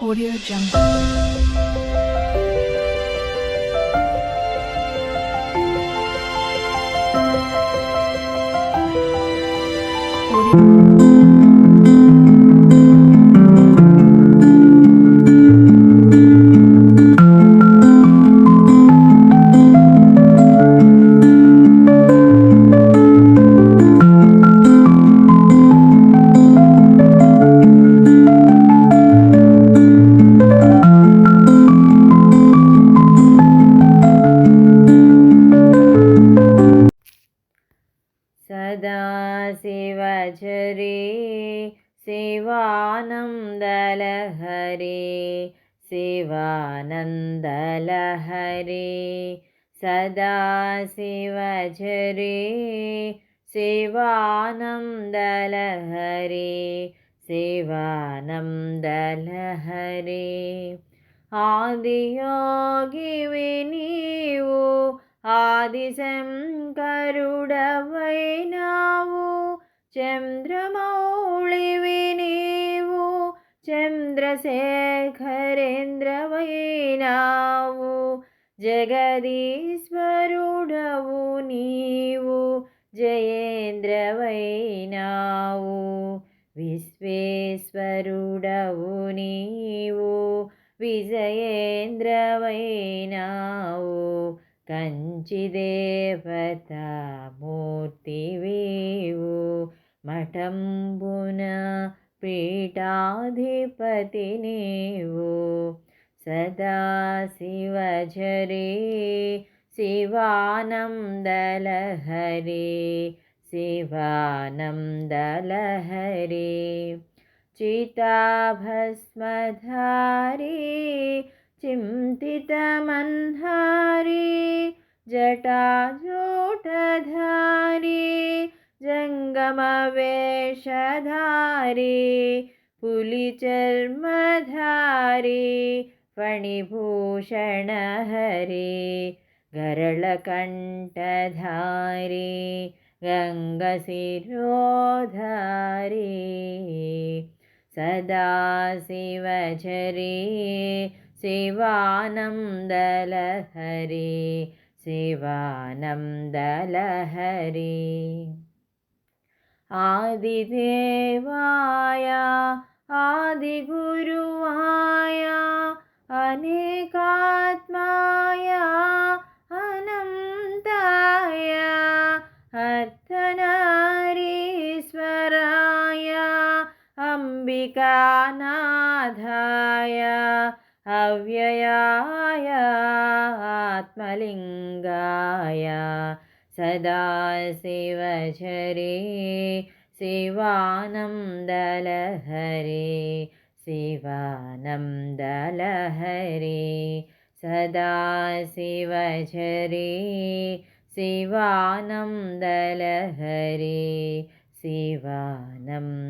Audio Jungle. சிவஜரே சிவானந்தலஹரே சிவானந்தலஹரே. சதா சிவஜரே சிவானந்தலஹரே சிவானந்தலஹரே. ஆதியோகிவி நீவோ ஆதிசங்கருடவை நாம் చంద్రమౌళివి నీవు చంద్రశేఖరేంద్రవైనావు జగదీశ్వరుడవు నీవు జయేంద్రవైనావు విశ్వేశ్వరుడవు నీవు విజయేంద్రవైనావు కంచిదేవతామూర్తివీవు मठम्बुन पीठाधिपतिनेवो सदा शिवझरे शिवानन्दलहरे शिवानन्दलहरे। चिताभस्मधारे दलहरि चिताभस्मधारी जङ्गमवेषधारी पुलिचर्मधारी फणिभूषणहरि गरळकण्ठधारी गङ्गशिरोधारी सदाशिवझरे सेवानन्दलहरे सेवानन्दलहरे आदिदेवाय आदिगुरुवाय अनेकात्माय अनन्ताय अर्धनारीश्वराय अम्बिकानाथाय अव्ययाय आत्मलिङ्गाय सदा शिवझरे शिवानन्दलहरे शिवानन्दलहरे सदा शिवझरे शिवानन्दलहरे शिवानन्दलहरे।